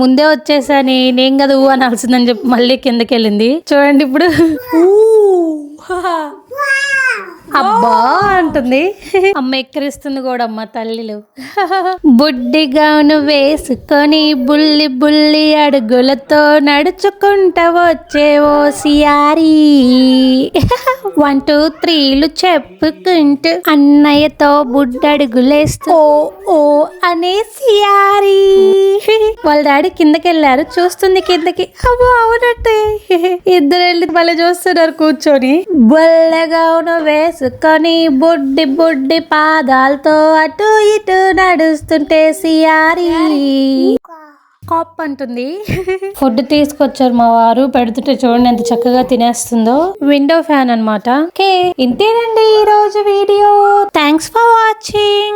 ముందే వచ్చేసాని నేను కదా ఊ అనాల్సిందని చెప్పి మళ్ళీ కిందకి వెళ్ళింది చూడండి ఇప్పుడు. అబ్బా అంటుంది. అమ్మ ఎక్కిరిస్తుంది కూడా అమ్మ తల్లిలు. బుడ్డి గౌను వేసుకొని బుల్లి బుల్లి అడుగులతో నడుచుకుంటా వచ్చే ఓ సియారి. వన్ టూ త్రీలు చెప్పుకుంటూ అన్నయ్యతో బుడ్డడుగులేస్తూ ఓ ఓ అనే సియారి. వాళ్ళ డాడీ కిందకి వెళ్ళారు చూస్తుంది కిందకి. అబ్బో అవునట్టే. ఇద్దరు వెళ్ళి మళ్ళీ చూస్తున్నారు కూర్చొని. బొల్లగౌను వేసుకొని బుడ్డి బుడ్డి పాదాలతో అటు ఇటు నడుస్తుంటే సియారి. కాప్ అంటుంది. ఫుడ్ తీసుకొచ్చారు మా వారు పెడుతుంటే చూడండి ఎంత చక్కగా తినేస్తుందో. విండో ఫ్యాన్ అన్నమాట. ఓకే ఇంతేనండి ఈ రోజు వీడియో. Thanks for watching